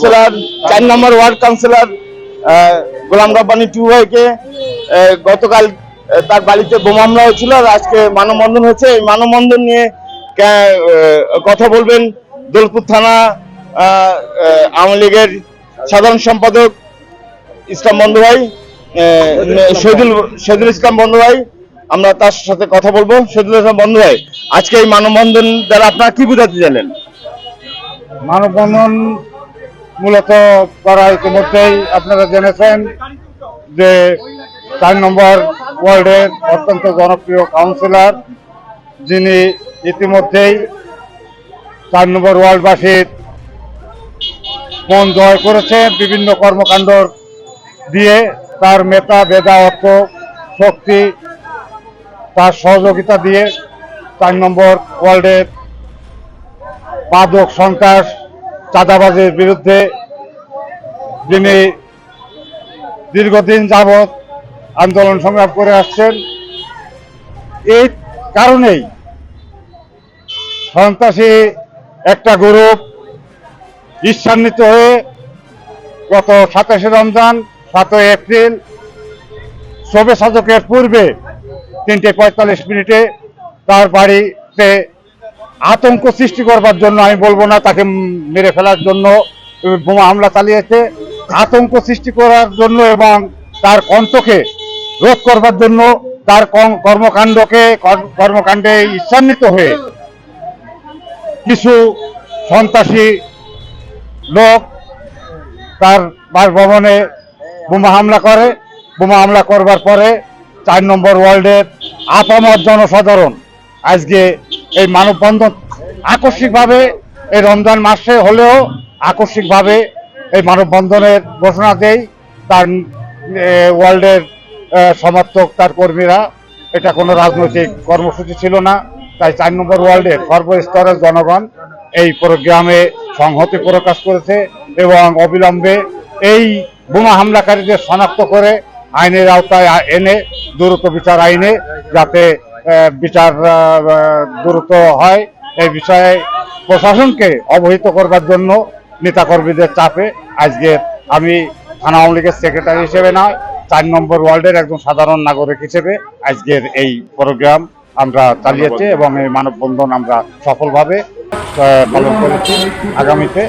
Councillor, চার নম্বর ward councillor Golam Rabbani টু ভাইকে গতকাল তার বাড়িতে বোমা হামলা হয়েছিল আর আজকে মানববন্ধন হয়েছে। এই মানববন্ধন নিয়ে কথা বলবেন দোলপুর থানা আওয়ামী লীগের সাধারণ সম্পাদক ইসলাম বন্ধু ভাই শহীদুল শহীদুল ইসলাম বন্ধু ভাই আমরা তার সাথে কথা বলব। শহীদুল ইসলাম বন্ধু ভাই আজকে এই মানববন্ধন দ্বারা আপনারা কি বুঝাতে চাইলেন? মানববন্ধন মূলত করা ইতিমধ্যেই আপনারা জেনেছেন যে চার নম্বর ওয়ার্ডের অত্যন্ত জনপ্রিয় কাউন্সিলর, যিনি ইতিমধ্যেই চার নম্বর ওয়ার্ডবাসীর মন জয় করেছে বিভিন্ন কর্মকাণ্ড দিয়ে তার মেধা বেদা অর্থ শক্তি, তার সহযোগিতা দিয়ে চার নম্বর ওয়ার্ল্ডের মাদক সন্ত্রাস চাঁদাবাজের বিরুদ্ধে যিনি দীর্ঘদিন যাবৎ আন্দোলন সংগ্রাম করে আসছেন, এই কারণেই সন্ত্রাসী একটা গ্রুপ ঈর্ষান্বিত হয়ে গত সাতাশে রমজান, সাতই এপ্রিল শোভে সাধকের পূর্বে তিনটে পঁয়তাল্লিশ মিনিটে তার বাড়িতে আতঙ্ক সৃষ্টি করবার জন্য আমি বলব না, তাকে মেরে ফেলার জন্য বোমা হামলা চালিয়েছে। আতঙ্ক সৃষ্টি করার জন্য এবং তার কণ্ঠকে রোধ করবার জন্য তার কর্মকাণ্ডকে কর্মকাণ্ডে ঈর্ষান্বিত হয়ে কিছু সন্ত্রাসী লোক তার বাসভবনে বোমা হামলা করে। বোমা হামলা করবার পরে চার নম্বর ওয়ার্ল্ডের আপামর জনসাধারণ আজকে এই মানববন্ধন আকস্মিকভাবে এই রমজান মাসে হলেও আকস্মিকভাবে এই মানববন্ধনের ঘোষণা দেয় তার ওয়ার্ল্ডের সমর্থক, তার কর্মীরা। এটা কোনো রাজনৈতিক কর্মসূচি ছিল না। তাই চার নম্বর ওয়ার্ল্ডের সর্বস্তরের জনগণ এই প্রোগ্রামে সংহতি প্রকাশ করেছে এবং অবিলম্বে এই বোমা হামলাকারীদের শনাক্ত করে আইনের আওতায় এনে, দ্রুত বিচার আইনে যাতে বিচার দ্রুত হয়। এই বিষয়ে প্রশাসনকে অবহিত করবার জন্য নেতাকর্মীদের চাপে আজকে আমি থানা আওয়ামী লীগের সেক্রেটারি হিসেবে নয়, চার নম্বর ওয়ার্ল্ডের একজন সাধারণ নাগরিক হিসেবে আজকের এই প্রোগ্রাম আমরা চালিয়েছি এবং এই মানববন্ধন আমরা সফলভাবে পালন করেছি আগামীতে।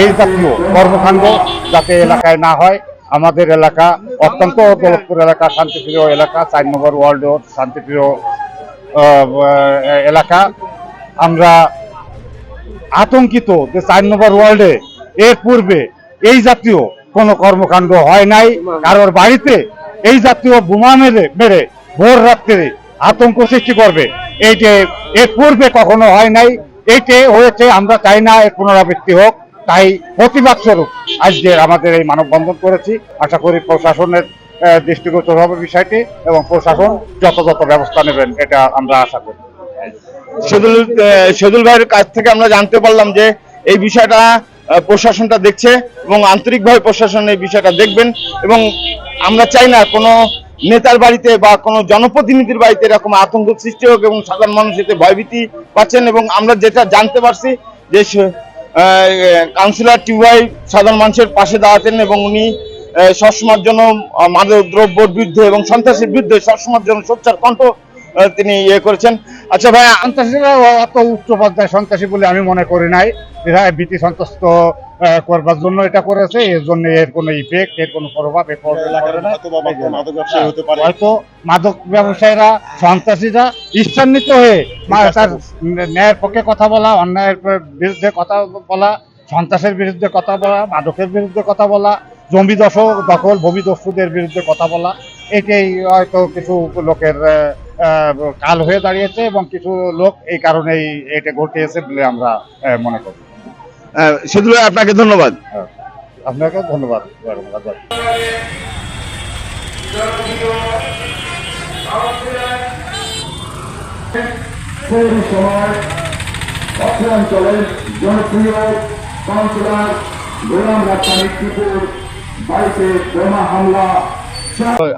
এই জাতীয় কর্মকাণ্ড যাতে এলাকায় না হয়, আমাদের এলাকা অত্যন্ত দৌলতপুর এলাকা, শান্তিপ্রিয় এলাকা, চার নম্বর ওয়ার্ল্ড শান্তিপ্রিয় এলাকা। আমরা আতঙ্কিত যে চার নম্বর ওয়ার্ল্ডে এর পূর্বে এই জাতীয় কোনো কর্মকাণ্ড হয় নাই। কারোর বাড়িতে এই জাতীয় বোমা মেরে মেরে ভোর রাত্রে আতঙ্ক সৃষ্টি করবে। এইটে এর পূর্বে কখনো হয় নাই। এইটে হয়েছে, আমরা চাই না এর পুনরাবৃত্তি হোক। তাই প্রতিবাদ স্বরূপ আজকের আমাদের এই মানববন্ধন করেছি। আশা করি প্রশাসনের দৃষ্টিগোচর হবে বিষয়টি এবং প্রশাসন যথাযথ ব্যবস্থা নেবেন এটা আমরা আশা করি। আহ, শহীদুল ভাইয়ের কাছ থেকে আমরা জানতে পারলাম যে এই বিষয়টা প্রশাসনটা দেখছে এবং আন্তরিকভাবে প্রশাসন এই বিষয়টা দেখবেন এবং আমরা চাই না কোনো নেতার বাড়িতে বা কোনো জনপ্রতিনিধির বাড়িতে এরকম আতঙ্ক সৃষ্টি হোক এবং সাধারণ মানুষ এতে ভয়ভীতি পাচ্ছেন এবং আমরা যেটা জানতে পারছি যে কাউন্সিলর টিউবাই সাধারণ মানুষের পাশে দাঁড়াতেন এবং উনি সবসময়ের জন্য মাদক দ্রব্যের বিরুদ্ধে এবং সন্ত্রাসের বিরুদ্ধে সবসময়ের জন্য সোচ্চার কণ্ঠ তিনি ইয়ে করেছেন। আচ্ছা ভাই সন্ত্রাসীরা অত উচ্চ পর্যায়ে সন্ত্রাসী বলে আমি মনে করি নাই। এরা ভীতি সন্ত্রস্ত করবার জন্য এটা করেছে। এর জন্য এর কোনো ইফেক্ট এর কোনো প্রভাব। হয়তো মাদক ব্যবসায়ীরা সন্ত্রাসীরা ঈর্ষান্বিত হয়ে তার ন্যায়ের পক্ষে কথা বলা অন্যায়ের বিরুদ্ধে কথা বলা সন্ত্রাসের বিরুদ্ধে কথা বলা মাদকের বিরুদ্ধে কথা বলা জমি দশক দখল ভূমি দস্যুদের বিরুদ্ধে কথা বলা এটাই হয়তো কিছু লোকের কাল হয়ে দাঁড়িয়েছে এবং কিছু লোক এই কারণেই এটা ঘটিয়েছে বলে আমরা মনে করি শহীদুল আপনাকে ধন্যবাদ হ্যাঁ। আপনাকে ধন্যবাদ অঞ্চলের জনপ্রিয় কাউন্সিলর গোলাম বোমা হামলা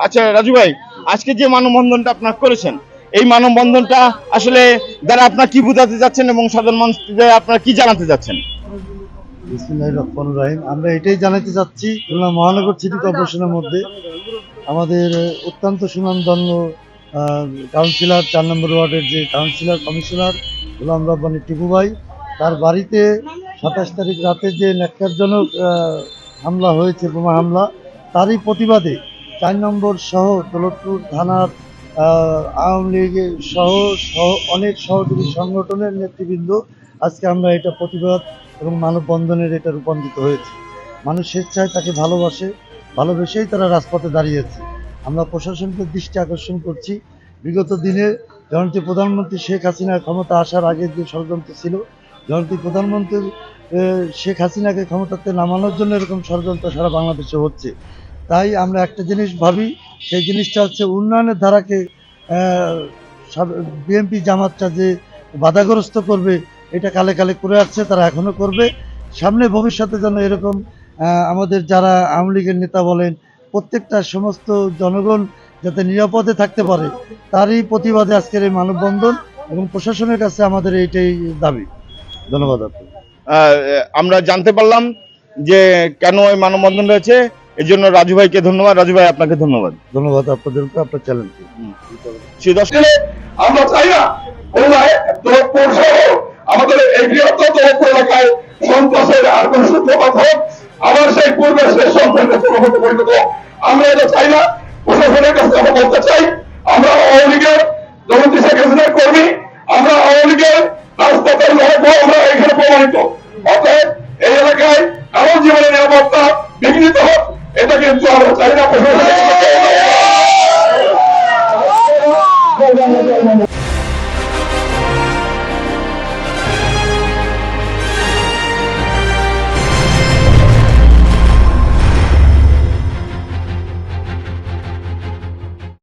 আচ্ছা রাজু ভাই আজকে যে মানববন্ধনটা আপনার করেছেন এই মানববন্ধনটা আসলে দ্বারা আপনার কি বোঝাতে যাচ্ছেন এবং সাধারণ মানুষদের আপনারা কি জানাতে যাচ্ছেন? আমরা এটাই জানাতে চাচ্ছি খুলনা মহানগর সিটি কর্পোরেশনের মধ্যে আমাদের অত্যন্ত সুনামধন্য কাউন্সিলর চার নম্বর ওয়ার্ডের যে কাউন্সিলর কমিশনার গোলাম রব্বানি টিপু ভাই তার বাড়িতে সাতাশ তারিখ রাতে যে ন্যাক্কারজনক হামলা হয়েছে বোমা হামলা তারই প্রতিবাদে চার নম্বর সহ দৌলতপুর থানার আওয়ামী লীগের সহ সহ অনেক সহযোগী সংগঠনের নেতৃবৃন্দ আজকে আমরা এটা প্রতিবাদ এবং মানববন্ধনের এটা রূপান্তরিত হয়েছে। মানুষ স্বেচ্ছায় তাকে ভালোবাসে ভালোবেসেই তারা রাজপথে দাঁড়িয়েছে। আমরা প্রশাসনকে দৃষ্টি আকর্ষণ করছি। বিগত দিনে জনতি প্রধানমন্ত্রী শেখ হাসিনার ক্ষমতা আসার আগে যে ষড়যন্ত্র ছিল জনতি প্রধানমন্ত্রী আহ, শেখ হাসিনাকে ক্ষমতাতে নামানোর জন্য এরকম ষড়যন্ত্র সারা বাংলাদেশে হচ্ছে। তাই আমরা একটা জিনিস ভাবি, সেই জিনিসটা হচ্ছে উন্নয়নের ধারাকে বিএনপি জামাতটা যে বাধাগ্রস্ত করবে, এটা কালে কালে করে আসছে, তারা এখনও করবে। সামনে ভবিষ্যতে যেন এরকম আমাদের যারা আওয়ামী লীগের নেতা বলেন, প্রত্যেকটা সমস্ত জনগণ যাতে নিরাপদে থাকতে পারে, তারই প্রতিবাদে আজকের এই মানববন্ধন এবং প্রশাসনের কাছে আমাদের এইটাই দাবি। ধন্যবাদ আমরা জানতে পারলাম যে কেন এই মানববন্ধন রয়েছে এর জন্য রাজু ভাইকে ধন্যবাদ। রাজু ভাই আপনাকে ধন্যবাদ। ধন্যবাদ আপনাদেরকে আপনার চ্যানেলকে। আমরা চাই না আমাদের এই বৃহত্তর এলাকায় সন্ত্রাসের আর কোন সূত্রপাত হোক আবার সেই পূর্বের সেই সন্ত্রাসের পরিণত পরিণত আমরা এটা চাই না। প্রশাসনের কাছে আমরা বলতে চাই আমরা আওয়ামী লীগের জগন্তি শেখ হাসিনার কর্মী